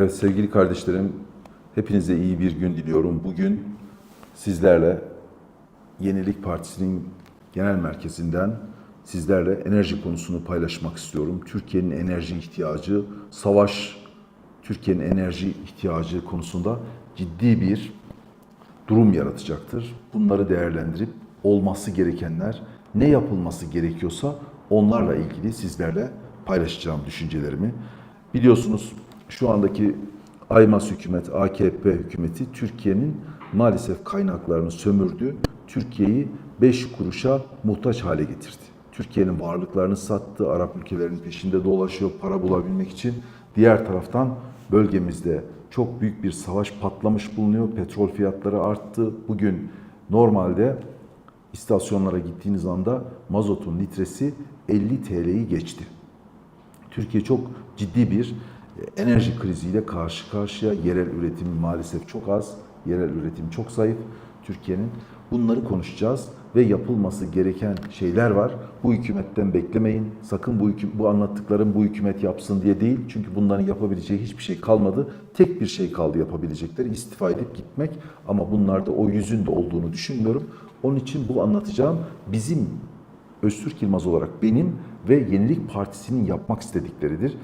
Evet sevgili kardeşlerim, hepinize iyi bir gün diliyorum. Bugün sizlerle Yenilik Partisi'nin genel merkezinden sizlerle enerji konusunu paylaşmak istiyorum. Türkiye'nin enerji ihtiyacı, savaş, Türkiye'nin enerji ihtiyacı konusunda ciddi bir durum yaratacaktır. Bunları değerlendirip olması gerekenler, ne yapılması gerekiyorsa onlarla ilgili sizlerle paylaşacağım düşüncelerimi. Biliyorsunuz şu andaki Aymaz hükümet, AKP hükümeti Türkiye'nin maalesef kaynaklarını sömürdü. Türkiye'yi 5 kuruşa muhtaç hale getirdi. Türkiye'nin varlıklarını sattı, Arap ülkelerinin peşinde dolaşıyor para bulabilmek için. Diğer taraftan bölgemizde çok büyük bir savaş patlamış bulunuyor. Petrol fiyatları arttı. Bugün normalde istasyonlara gittiğiniz anda mazotun litresi 50 TL'yi geçti. Türkiye çok ciddi bir enerji kriziyle karşı karşıya. Yerel üretim maalesef çok az, yerel üretim çok zayıf Türkiye'nin. Bunları konuşacağız ve yapılması gereken şeyler var. Bu hükümetten beklemeyin. Sakın bu hüküm, bu anlattıklarım bu hükümet yapsın diye değil. Çünkü bunların yapabileceği hiçbir şey kalmadı. Tek bir şey kaldı yapabilecekleri istifa edip gitmek. Ama bunlarda o yüzün de olduğunu düşünmüyorum. Onun için bu anlatacağım bizim Öztürk Yılmaz olarak benim ve Yenilik Partisi'nin yapmak istedikleridir.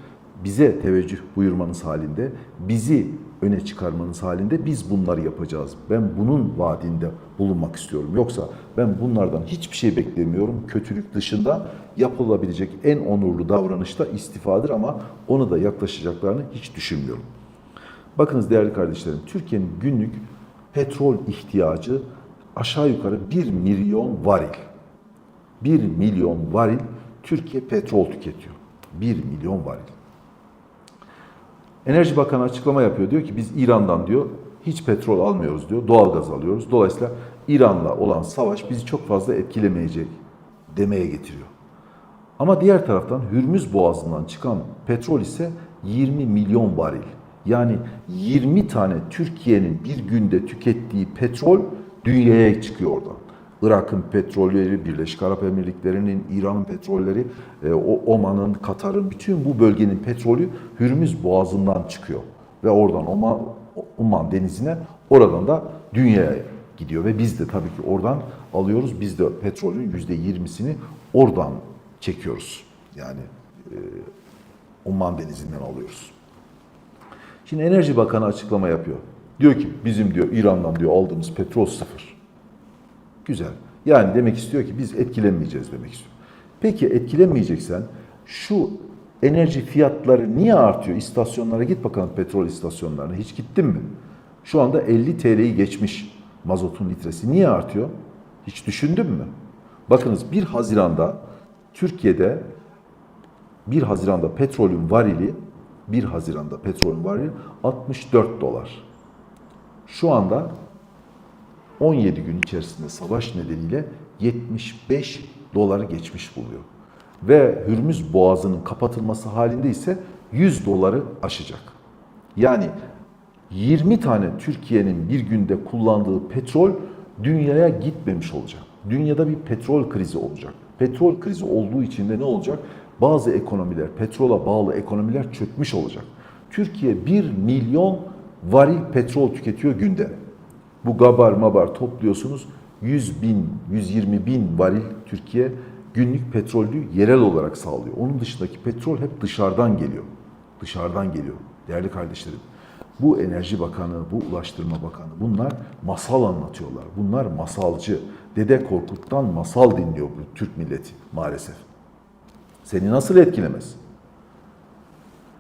Bize teveccüh buyurmanız halinde, bizi öne çıkarmanız halinde biz bunları yapacağız. Ben bunun vaadinde bulunmak istiyorum. Yoksa ben bunlardan hiçbir şey beklemiyorum. Kötülük dışında yapılabilecek en onurlu davranış da istifadır ama onu da yaklaşacaklarını hiç düşünmüyorum. Bakınız değerli kardeşlerim, Türkiye'nin günlük petrol ihtiyacı aşağı yukarı 1 milyon varil. 1 milyon varil Türkiye petrol tüketiyor. 1 milyon varil. Enerji Bakanı açıklama yapıyor. Diyor ki biz İran'dan diyor hiç petrol almıyoruz diyor. Doğal gaz alıyoruz. Dolayısıyla İran'la olan savaş bizi çok fazla etkilemeyecek demeye getiriyor. Ama diğer taraftan Hürmüz Boğazı'ndan çıkan petrol ise 20 milyon varil. Yani 20 tane Türkiye'nin bir günde tükettiği petrol dünyaya çıkıyor oradan. Irak'ın petrolleri, Birleşik Arap Emirlikleri'nin, İran'ın petrolleri, e, Oman'ın, Katar'ın, bütün bu bölgenin petrolü Hürmüz Boğazı'ndan çıkıyor. Ve oradan Oman, Oman denizine, oradan da dünyaya gidiyor. Ve biz de tabii ki oradan alıyoruz. Biz de petrolün %20'sini oradan çekiyoruz. Yani e, Oman denizinden alıyoruz. Şimdi Enerji Bakanı açıklama yapıyor. Diyor ki bizim diyor İran'dan diyor aldığımız petrol sıfır. Güzel. Yani demek istiyor ki biz etkilenmeyeceğiz demek istiyor. Peki etkilenmeyeceksen şu enerji fiyatları niye artıyor? İstasyonlara git bakalım petrol istasyonlarına. Hiç gittin mi? Şu anda 50 TL'yi geçmiş mazotun litresi. Niye artıyor? Hiç düşündün mü? Bakınız 1 Haziran'da Türkiye'de 1 Haziran'da petrolün varili 1 Haziran'da petrolün varili 64 dolar. Şu anda 17 gün içerisinde savaş nedeniyle 75 doları geçmiş buluyor. Ve Hürmüz Boğazı'nın kapatılması halinde ise 100 doları aşacak. Yani 20 tane Türkiye'nin bir günde kullandığı petrol dünyaya gitmemiş olacak. Dünyada bir petrol krizi olacak. Petrol krizi olduğu için de ne olacak? Bazı ekonomiler, petrola bağlı ekonomiler çökmüş olacak. Türkiye 1 milyon varil petrol tüketiyor günde. Bu gabar mabar topluyorsunuz 100 bin, 120 bin varil Türkiye günlük petrolü yerel olarak sağlıyor. Onun dışındaki petrol hep dışarıdan geliyor. Dışarıdan geliyor değerli kardeşlerim. Bu Enerji Bakanı, bu Ulaştırma Bakanı bunlar masal anlatıyorlar. Bunlar masalcı. Dede Korkut'tan masal dinliyor bu Türk milleti maalesef. Seni nasıl etkilemez?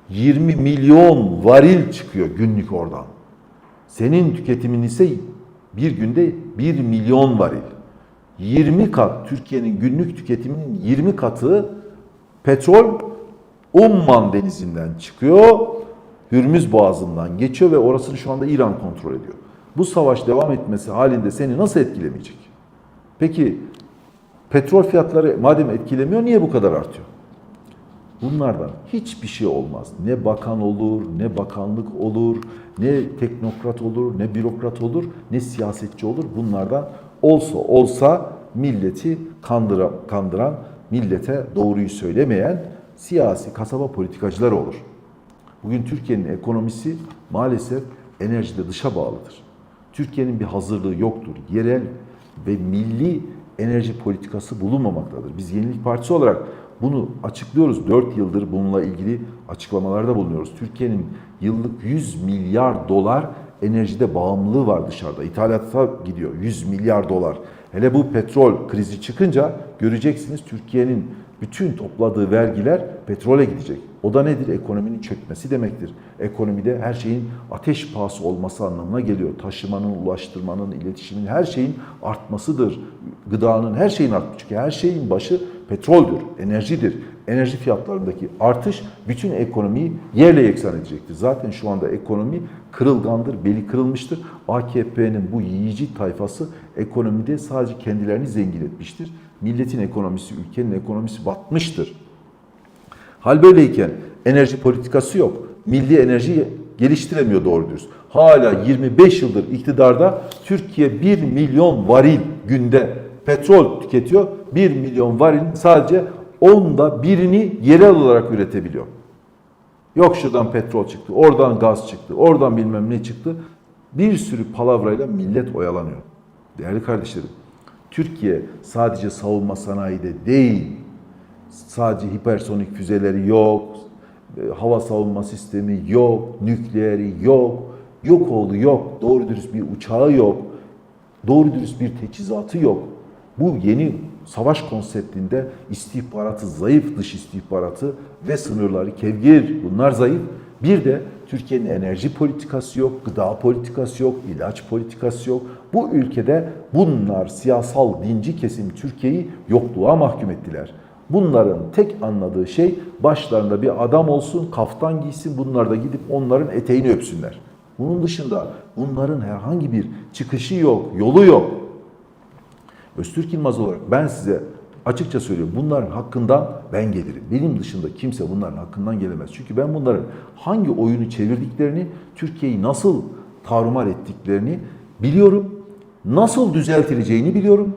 20 milyon varil çıkıyor günlük oradan. Senin tüketimin ise bir günde 1 milyon varil. 20 kat Türkiye'nin günlük tüketiminin 20 katı petrol Umman denizinden çıkıyor. Hürmüz Boğazı'ndan geçiyor ve orasını şu anda İran kontrol ediyor. Bu savaş devam etmesi halinde seni nasıl etkilemeyecek? Peki petrol fiyatları madem etkilemiyor niye bu kadar artıyor? Bunlardan hiçbir şey olmaz. Ne bakan olur, ne bakanlık olur, ne teknokrat olur, ne bürokrat olur, ne siyasetçi olur. Bunlardan olsa olsa milleti kandıran, kandıran millete doğruyu söylemeyen siyasi kasaba politikacılar olur. Bugün Türkiye'nin ekonomisi maalesef enerjide dışa bağlıdır. Türkiye'nin bir hazırlığı yoktur. Yerel ve milli enerji politikası bulunmamaktadır. Biz Yenilik Partisi olarak bunu açıklıyoruz. 4 yıldır bununla ilgili açıklamalarda bulunuyoruz. Türkiye'nin yıllık 100 milyar dolar enerjide bağımlılığı var dışarıda. İthalata gidiyor 100 milyar dolar. Hele bu petrol krizi çıkınca göreceksiniz Türkiye'nin bütün topladığı vergiler petrole gidecek. O da nedir? Ekonominin çökmesi demektir. Ekonomide her şeyin ateş pahası olması anlamına geliyor. Taşımanın, ulaştırmanın, iletişimin her şeyin artmasıdır. Gıdanın her şeyin artması. Çünkü her şeyin başı petroldür, enerjidir. Enerji fiyatlarındaki artış bütün ekonomiyi yerle yeksan edecektir. Zaten şu anda ekonomi kırılgandır, beli kırılmıştır. AKP'nin bu yiyici tayfası ekonomide sadece kendilerini zengin etmiştir. Milletin ekonomisi, ülkenin ekonomisi batmıştır. Hal böyleyken enerji politikası yok. Milli enerji geliştiremiyor doğru dürüst. Hala 25 yıldır iktidarda Türkiye 1 milyon varil günde petrol tüketiyor. 1 milyon varil sadece onda birini yerel olarak üretebiliyor. Yok şuradan petrol çıktı, oradan gaz çıktı, oradan bilmem ne çıktı. Bir sürü palavrayla millet oyalanıyor. Değerli kardeşlerim, Türkiye sadece savunma sanayide değil, sadece hipersonik füzeleri yok, e, hava savunma sistemi yok, nükleeri yok, yok oğlu yok, doğru dürüst bir uçağı yok, doğru dürüst bir teçhizatı yok. Bu yeni savaş konseptinde istihbaratı zayıf, dış istihbaratı ve sınırları kevgir bunlar zayıf. Bir de Türkiye'nin enerji politikası yok, gıda politikası yok, ilaç politikası yok. Bu ülkede bunlar siyasal dinci kesim Türkiye'yi yokluğa mahkum ettiler. Bunların tek anladığı şey başlarında bir adam olsun, kaftan giysin, bunlar da gidip onların eteğini öpsünler. Bunun dışında bunların herhangi bir çıkışı yok, yolu yok. Öztürk Yılmaz olarak ben size açıkça söylüyorum bunların hakkından ben gelirim. Benim dışında kimse bunların hakkından gelemez. Çünkü ben bunların hangi oyunu çevirdiklerini, Türkiye'yi nasıl tarumar ettiklerini biliyorum. Nasıl düzeltileceğini biliyorum.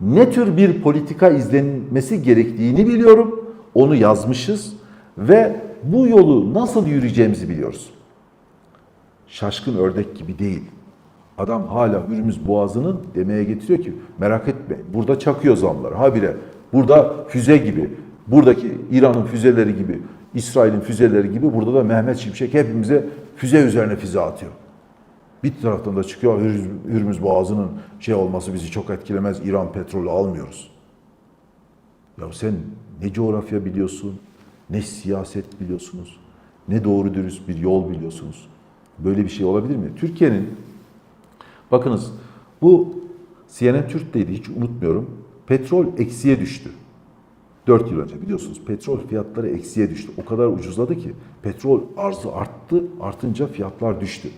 Ne tür bir politika izlenmesi gerektiğini biliyorum. Onu yazmışız ve bu yolu nasıl yürüyeceğimizi biliyoruz. Şaşkın ördek gibi değil. Adam hala Hürmüz Boğazı'nın demeye getiriyor ki merak etme burada çakıyor zamlar. Habire burada füze gibi, buradaki İran'ın füzeleri gibi, İsrail'in füzeleri gibi burada da Mehmet Şimşek hepimize füze üzerine füze atıyor. Bir taraftan da çıkıyor Hürmüz Boğazı'nın şey olması bizi çok etkilemez. İran petrolü almıyoruz. Ya sen ne coğrafya biliyorsun, ne siyaset biliyorsunuz, ne doğru dürüst bir yol biliyorsunuz. Böyle bir şey olabilir mi? Türkiye'nin Bakınız bu CNN Türk'teydi hiç unutmuyorum. Petrol eksiye düştü. 4 yıl önce biliyorsunuz petrol fiyatları eksiye düştü. O kadar ucuzladı ki petrol arzı arttı, artınca fiyatlar düştü.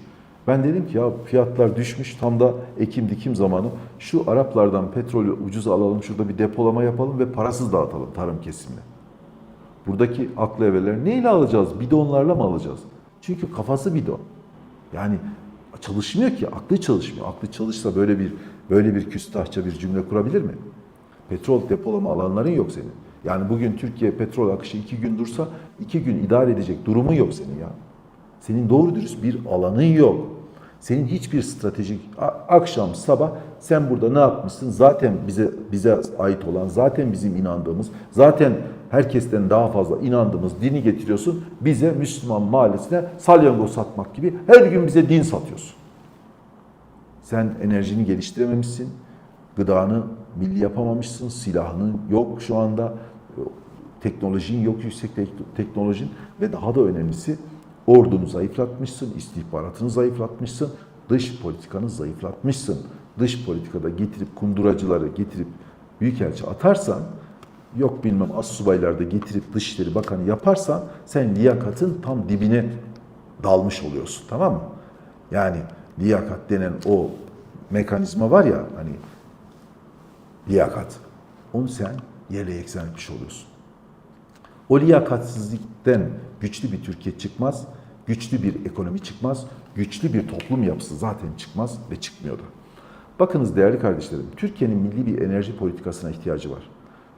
Ben dedim ki ya fiyatlar düşmüş tam da ekim dikim zamanı. Şu Araplardan petrolü ucuz alalım, şurada bir depolama yapalım ve parasız dağıtalım tarım kesimine. Buradaki aklı evveler neyle alacağız? Bidonlarla mı alacağız? Çünkü kafası bidon. Yani çalışmıyor ki, aklı çalışmıyor. Aklı çalışsa böyle bir böyle bir küstahça bir cümle kurabilir mi? Petrol depolama alanların yok senin. Yani bugün Türkiye petrol akışı iki gün dursa iki gün idare edecek durumun yok senin ya. Senin doğru dürüst bir alanın yok. Senin hiçbir stratejik akşam sabah sen burada ne yapmışsın? Zaten bize bize ait olan, zaten bizim inandığımız, zaten herkesten daha fazla inandığımız dini getiriyorsun. Bize Müslüman mahallesine salyangoz satmak gibi her gün bize din satıyorsun. Sen enerjini geliştirememişsin. Gıdanı milli yapamamışsın. Silahının yok şu anda. Teknolojin yok yüksek teknolojin ve daha da önemlisi ordunu zayıflatmışsın, istihbaratını zayıflatmışsın, dış politikanı zayıflatmışsın. Dış politikada getirip kunduracıları getirip büyükelçi atarsan yok bilmem as subaylarda getirip Dışişleri Bakanı yaparsan sen liyakatın tam dibine dalmış oluyorsun tamam mı? Yani liyakat denen o mekanizma var ya hani liyakat onu sen yerle yeksan etmiş oluyorsun. O liyakatsizlikten güçlü bir Türkiye çıkmaz, güçlü bir ekonomi çıkmaz, güçlü bir toplum yapısı zaten çıkmaz ve çıkmıyordu. Bakınız değerli kardeşlerim, Türkiye'nin milli bir enerji politikasına ihtiyacı var.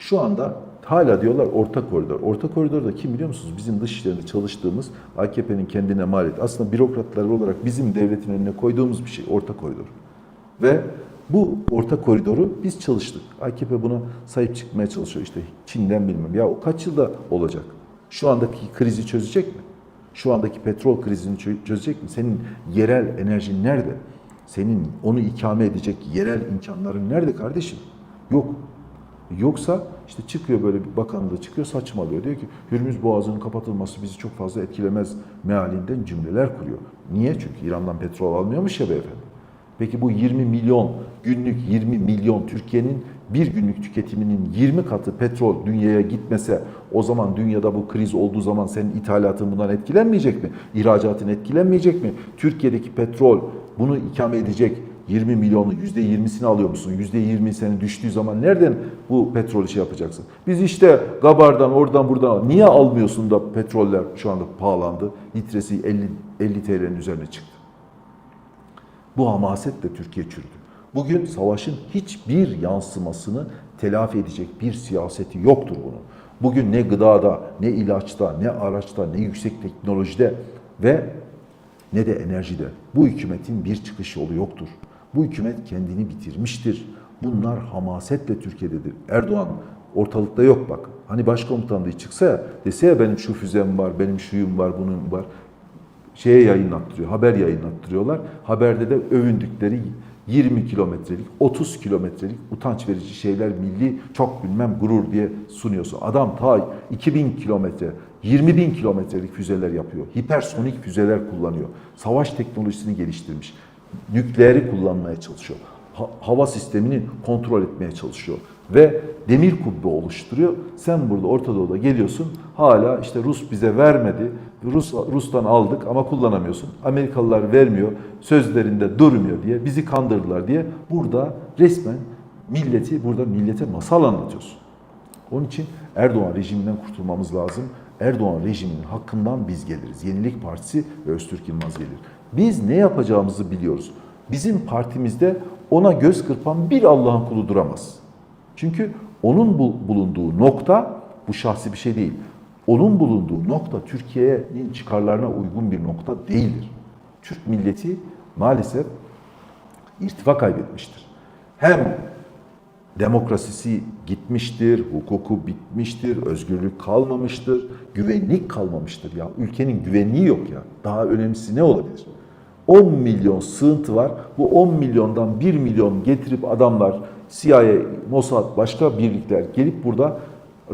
Şu anda hala diyorlar orta koridor. Orta koridor da kim biliyor musunuz? Bizim dış işlerinde çalıştığımız AKP'nin kendine mal et. Aslında bürokratlar olarak bizim devletin önüne koyduğumuz bir şey orta koridor. Ve bu orta koridoru biz çalıştık. AKP buna sahip çıkmaya çalışıyor. İşte Çin'den bilmem. Ya o kaç yılda olacak? Şu andaki krizi çözecek mi? Şu andaki petrol krizini çö- çözecek mi? Senin yerel enerjin nerede? Senin onu ikame edecek yerel imkanların nerede kardeşim? Yok. Yoksa işte çıkıyor böyle bir bakan da çıkıyor saçmalıyor. Diyor ki Hürmüz Boğazı'nın kapatılması bizi çok fazla etkilemez mealinden cümleler kuruyor. Niye? Çünkü İran'dan petrol almıyormuş ya beyefendi. Peki bu 20 milyon günlük 20 milyon Türkiye'nin bir günlük tüketiminin 20 katı petrol dünyaya gitmese o zaman dünyada bu kriz olduğu zaman senin ithalatın bundan etkilenmeyecek mi? İhracatın etkilenmeyecek mi? Türkiye'deki petrol bunu ikame edecek 20 milyonu %20'sini alıyor musun? %20 senin düştüğü zaman nereden bu petrol işi yapacaksın? Biz işte Gabar'dan oradan buradan. Niye almıyorsun da petroller şu anda pahalandı? Litresi 50, 50 TL'nin üzerine çıktı. Bu hamasetle Türkiye çürüdü. Bugün savaşın hiçbir yansımasını telafi edecek bir siyaseti yoktur bunun. Bugün ne gıdada, ne ilaçta, ne araçta, ne yüksek teknolojide ve ne de enerjide bu hükümetin bir çıkış yolu yoktur. Bu hükümet kendini bitirmiştir. Bunlar hamasetle Türkiye'dedir. Erdoğan ortalıkta yok bak. Hani başkomutan diye çıksa ya, dese ya benim şu füzem var, benim şuyum var, bunun var şeye yayınlattırıyor, haber yayınlattırıyorlar. Haberde de övündükleri 20 kilometrelik, 30 kilometrelik utanç verici şeyler milli çok bilmem gurur diye sunuyorsun. Adam ta 2000 kilometre, 20 bin kilometrelik füzeler yapıyor. Hipersonik füzeler kullanıyor. Savaş teknolojisini geliştirmiş. Nükleeri kullanmaya çalışıyor. Ha- hava sistemini kontrol etmeye çalışıyor. Ve demir kubbe oluşturuyor. Sen burada Orta Doğu'da geliyorsun. Hala işte Rus bize vermedi. Rus Rus'tan aldık ama kullanamıyorsun. Amerikalılar vermiyor. Sözlerinde durmuyor diye bizi kandırdılar diye burada resmen milleti burada millete masal anlatıyorsun. Onun için Erdoğan rejiminden kurtulmamız lazım. Erdoğan rejiminin hakkından biz geliriz. Yenilik Partisi ve Öztürk Yılmaz gelir. Biz ne yapacağımızı biliyoruz. Bizim partimizde ona göz kırpan bir Allah'ın kulu duramaz. Çünkü onun bu- bulunduğu nokta bu şahsi bir şey değil. Onun bulunduğu nokta Türkiye'nin çıkarlarına uygun bir nokta değildir. Türk milleti maalesef irtifa kaybetmiştir. Hem demokrasisi gitmiştir, hukuku bitmiştir, özgürlük kalmamıştır, güvenlik kalmamıştır ya. Ülkenin güvenliği yok ya. Daha önemlisi ne olabilir? 10 milyon sığıntı var. Bu 10 milyondan 1 milyon getirip adamlar CIA, Mossad, başka birlikler gelip burada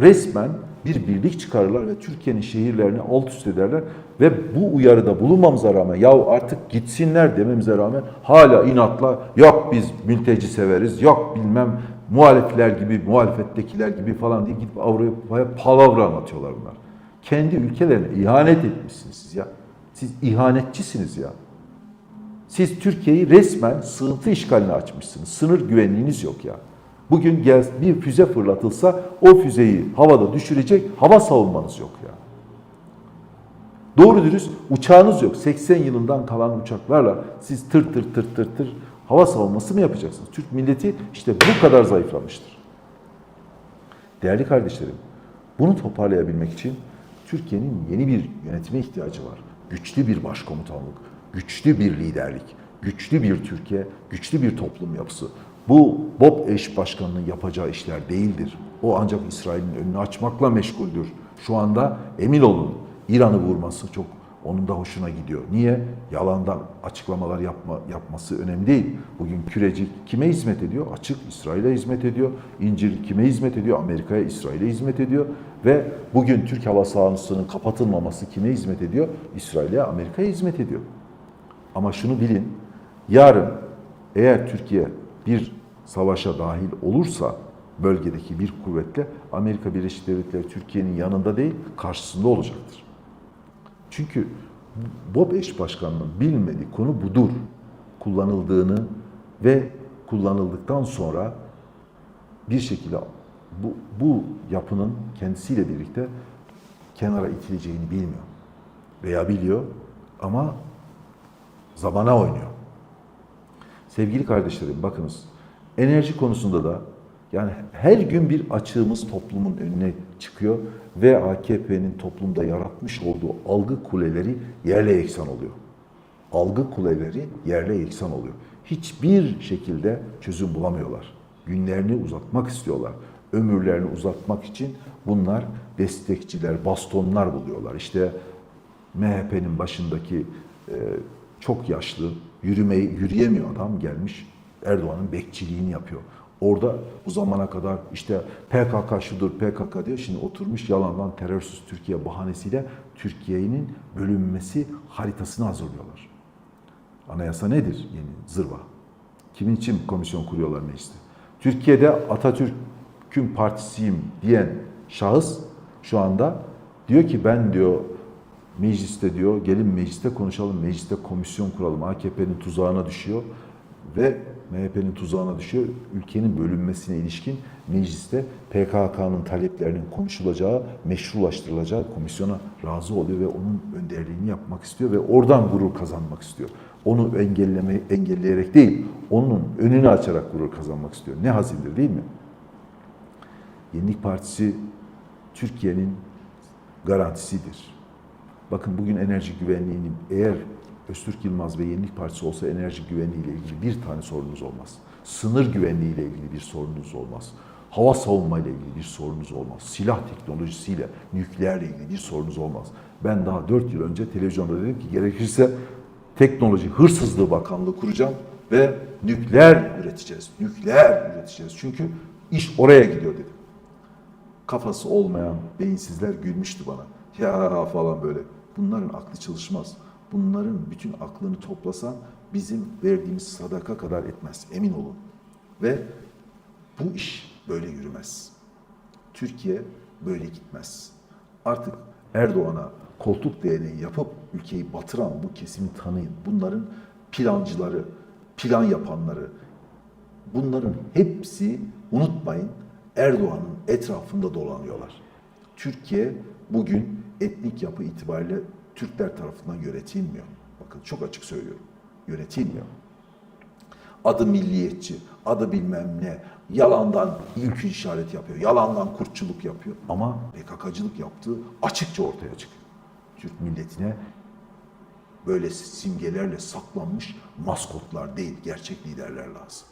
resmen bir birlik çıkarırlar ve Türkiye'nin şehirlerini alt üst ederler ve bu uyarıda bulunmamıza rağmen ya artık gitsinler dememize rağmen hala inatla yok biz mülteci severiz yok bilmem muhalifler gibi muhalefettekiler gibi falan diye gidip Avrupa'ya palavra anlatıyorlar bunlar. Kendi ülkelerine ihanet etmişsiniz siz ya. Siz ihanetçisiniz ya. Siz Türkiye'yi resmen sığıntı işgaline açmışsınız. Sınır güvenliğiniz yok ya. Bugün gel bir füze fırlatılsa o füzeyi havada düşürecek hava savunmanız yok ya. Doğru dürüst uçağınız yok. 80 yılından kalan uçaklarla siz tır tır tır tır tır hava savunması mı yapacaksınız? Türk milleti işte bu kadar zayıflamıştır. Değerli kardeşlerim, bunu toparlayabilmek için Türkiye'nin yeni bir yönetime ihtiyacı var. Güçlü bir başkomutanlık, güçlü bir liderlik, güçlü bir Türkiye, güçlü bir toplum yapısı. Bu Bob eş başkanının yapacağı işler değildir. O ancak İsrail'in önünü açmakla meşguldür. Şu anda emin olun İran'ı vurması çok onun da hoşuna gidiyor. Niye? Yalandan açıklamalar yapma, yapması önemli değil. Bugün küreci kime hizmet ediyor? Açık İsrail'e hizmet ediyor. İncir kime hizmet ediyor? Amerika'ya, İsrail'e hizmet ediyor. Ve bugün Türk hava sahasının kapatılmaması kime hizmet ediyor? İsrail'e, Amerika'ya hizmet ediyor. Ama şunu bilin, yarın eğer Türkiye bir savaşa dahil olursa bölgedeki bir kuvvetle Amerika Birleşik Devletleri Türkiye'nin yanında değil, karşısında olacaktır. Çünkü Bob eş başkanının bilmediği konu budur. Kullanıldığını ve kullanıldıktan sonra bir şekilde bu, bu yapının kendisiyle birlikte kenara itileceğini bilmiyor. Veya biliyor ama zamana oynuyor. Sevgili kardeşlerim bakınız enerji konusunda da Yani her gün bir açığımız toplumun önüne çıkıyor ve AKP'nin toplumda yaratmış olduğu algı kuleleri yerle yeksan oluyor. Algı kuleleri yerle yeksan oluyor. Hiçbir şekilde çözüm bulamıyorlar. Günlerini uzatmak istiyorlar. Ömürlerini uzatmak için bunlar destekçiler, bastonlar buluyorlar. İşte MHP'nin başındaki e, çok yaşlı, yürümeyi yürüyemiyor adam gelmiş Erdoğan'ın bekçiliğini yapıyor. Orada bu zamana kadar işte PKK şudur, PKK diyor. Şimdi oturmuş yalandan terörsüz Türkiye bahanesiyle Türkiye'nin bölünmesi haritasını hazırlıyorlar. Anayasa nedir? Yeni zırva. Kimin için komisyon kuruyorlar mecliste? Türkiye'de Atatürk'ün partisiyim diyen şahıs şu anda diyor ki ben diyor mecliste diyor gelin mecliste konuşalım, mecliste komisyon kuralım. AKP'nin tuzağına düşüyor ve MHP'nin tuzağına düşüyor. Ülkenin bölünmesine ilişkin mecliste PKK'nın taleplerinin konuşulacağı, meşrulaştırılacağı komisyona razı oluyor ve onun önderliğini yapmak istiyor ve oradan gurur kazanmak istiyor. Onu engelleme, engelleyerek değil, onun önünü açarak gurur kazanmak istiyor. Ne hazindir değil mi? Yenilik Partisi Türkiye'nin garantisidir. Bakın bugün enerji güvenliğini eğer Öztürk Yılmaz ve Yenilik Partisi olsa enerji güvenliği ile ilgili bir tane sorunuz olmaz. Sınır güvenliği ile ilgili bir sorunuz olmaz. Hava savunma ile ilgili bir sorunuz olmaz. Silah teknolojisiyle, nükleerle ilgili bir sorunuz olmaz. Ben daha 4 yıl önce televizyonda dedim ki gerekirse teknoloji hırsızlığı bakanlığı kuracağım ve nükleer üreteceğiz. Nükleer üreteceğiz. Çünkü iş oraya gidiyor dedim kafası olmayan beyinsizler gülmüştü bana. Ya falan böyle. Bunların aklı çalışmaz. Bunların bütün aklını toplasan bizim verdiğimiz sadaka kadar etmez. Emin olun. Ve bu iş böyle yürümez. Türkiye böyle gitmez. Artık Erdoğan'a koltuk değneği yapıp ülkeyi batıran bu kesimi tanıyın. Bunların plancıları, plan yapanları, Bunların hepsi unutmayın Erdoğan'ın etrafında dolanıyorlar. Türkiye bugün etnik yapı itibariyle Türkler tarafından yönetilmiyor. Bakın çok açık söylüyorum. Yönetilmiyor. Adı milliyetçi, adı bilmem ne, yalandan ilk işaret yapıyor, yalandan kurtçuluk yapıyor. Ama PKK'cılık yaptığı açıkça ortaya çıkıyor. Türk milletine böyle simgelerle saklanmış maskotlar değil, gerçek liderler lazım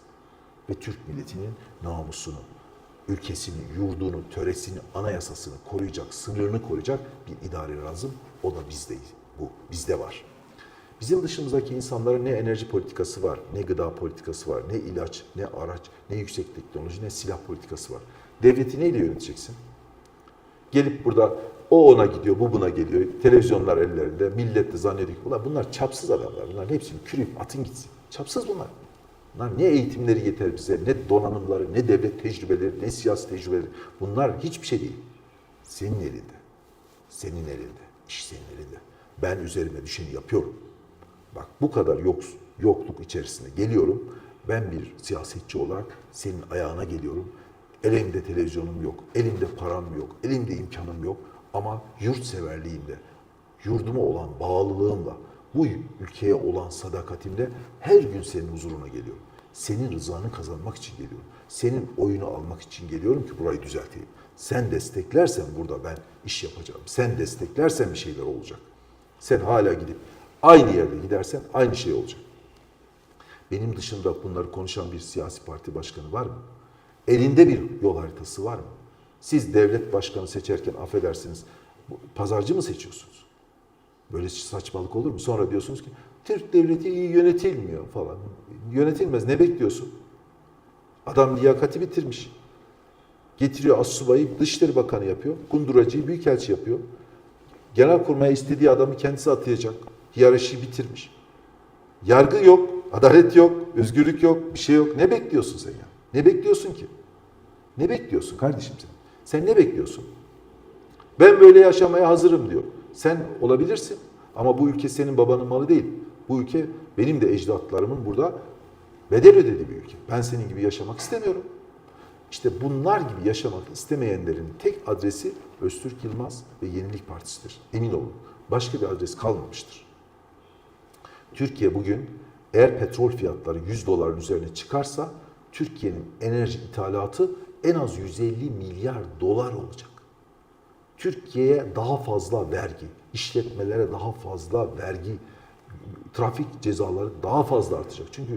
ve Türk milletinin namusunu, ülkesini, yurdunu, töresini, anayasasını koruyacak, sınırını koruyacak bir idare lazım. O da bizdeyiz. Bu bizde var. Bizim dışımızdaki insanların ne enerji politikası var, ne gıda politikası var, ne ilaç, ne araç, ne yüksek teknoloji, ne silah politikası var. Devleti neyle yöneteceksin? Gelip burada o ona gidiyor, bu buna geliyor. Televizyonlar ellerinde, millet de zannediyor ki bunlar, çapsız adamlar. Bunların hepsini kürüp atın gitsin. Çapsız bunlar. Bunlar ne eğitimleri yeter bize, ne donanımları, ne devlet tecrübeleri, ne siyasi tecrübeleri. Bunlar hiçbir şey değil. Senin elinde. Senin elinde. İş senin elinde. Ben üzerime düşeni yapıyorum. Bak bu kadar yok, yokluk içerisinde geliyorum. Ben bir siyasetçi olarak senin ayağına geliyorum. Elimde televizyonum yok, elimde param yok, elimde imkanım yok. Ama yurtseverliğimle, yurduma olan bağlılığımla, bu ülkeye olan sadakatimle her gün senin huzuruna geliyorum. Senin rızanı kazanmak için geliyorum. Senin oyunu almak için geliyorum ki burayı düzelteyim. Sen desteklersen burada ben iş yapacağım. Sen desteklersen bir şeyler olacak. Sen hala gidip aynı yerde gidersen aynı şey olacak. Benim dışında bunları konuşan bir siyasi parti başkanı var mı? Elinde bir yol haritası var mı? Siz devlet başkanı seçerken affedersiniz pazarcı mı seçiyorsunuz? Böyle saçmalık olur mu? Sonra diyorsunuz ki Türk devleti iyi yönetilmiyor falan. Yönetilmez. Ne bekliyorsun? Adam liyakati bitirmiş. Getiriyor Assubay'ı Dışişleri Bakanı yapıyor. Kunduracı'yı Büyükelçi yapıyor. Genelkurmay'a istediği adamı kendisi atayacak. Hiyerarşiyi bitirmiş. Yargı yok, adalet yok, özgürlük yok, bir şey yok. Ne bekliyorsun sen ya? Ne bekliyorsun ki? Ne bekliyorsun kardeşim sen? Sen ne bekliyorsun? Ben böyle yaşamaya hazırım diyor. Sen olabilirsin ama bu ülke senin babanın malı değil. Bu ülke benim de ecdatlarımın burada bedel ödediği bir ülke. Ben senin gibi yaşamak istemiyorum. İşte bunlar gibi yaşamak istemeyenlerin tek adresi Öztürk Yılmaz ve Yenilik Partisi'dir. Emin olun. Başka bir adres kalmamıştır. Türkiye bugün eğer petrol fiyatları 100 doların üzerine çıkarsa Türkiye'nin enerji ithalatı en az 150 milyar dolar olacak. Türkiye'ye daha fazla vergi, işletmelere daha fazla vergi, trafik cezaları daha fazla artacak. Çünkü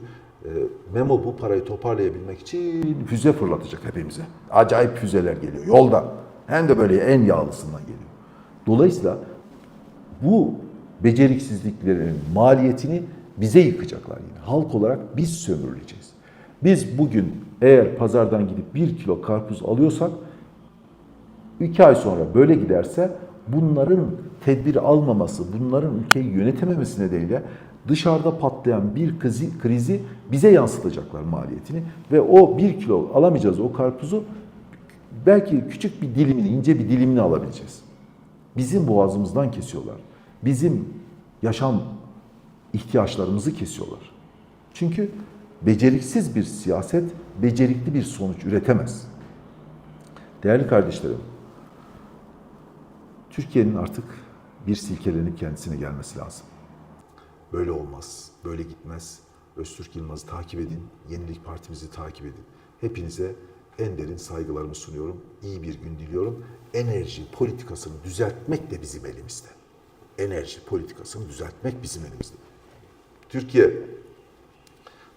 e, Memo bu parayı toparlayabilmek için Füze fırlatacak hepimize. Acayip füzeler geliyor yolda. Hem de böyle en yağlısından geliyor. Dolayısıyla bu beceriksizliklerin maliyetini bize yıkacaklar yine. Halk olarak biz sömürüleceğiz. Biz bugün eğer pazardan gidip bir kilo karpuz alıyorsak iki ay sonra böyle giderse bunların tedbir almaması, bunların ülkeyi yönetememesi nedeniyle dışarıda patlayan bir krizi, krizi bize yansıtacaklar maliyetini ve o bir kilo alamayacağız o karpuzu belki küçük bir dilimini, ince bir dilimini alabileceğiz. Bizim boğazımızdan kesiyorlar. Bizim yaşam ihtiyaçlarımızı kesiyorlar. Çünkü beceriksiz bir siyaset becerikli bir sonuç üretemez. Değerli kardeşlerim, Türkiye'nin artık bir silkelenip kendisine gelmesi lazım. böyle olmaz, böyle gitmez. Öztürk Yılmaz'ı takip edin, Yenilik Partimizi takip edin. Hepinize en derin saygılarımı sunuyorum. İyi bir gün diliyorum. Enerji politikasını düzeltmek de bizim elimizde. Enerji politikasını düzeltmek bizim elimizde. Türkiye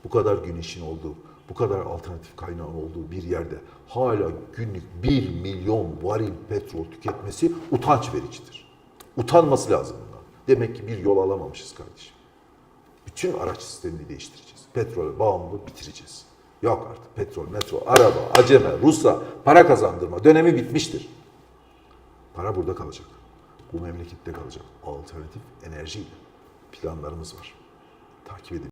bu kadar güneşin olduğu, bu kadar alternatif kaynağın olduğu bir yerde hala günlük 1 milyon varil petrol tüketmesi utanç vericidir. Utanması lazım bundan. Demek ki bir yol alamamışız kardeşim. Bütün araç sistemini değiştireceğiz. Petrole bağımlılığı bitireceğiz. Yok artık petrol, metro, araba, aceme, Rusya para kazandırma dönemi bitmiştir. Para burada kalacak. Bu memlekette kalacak. Alternatif enerjiyle planlarımız var. Takip edin.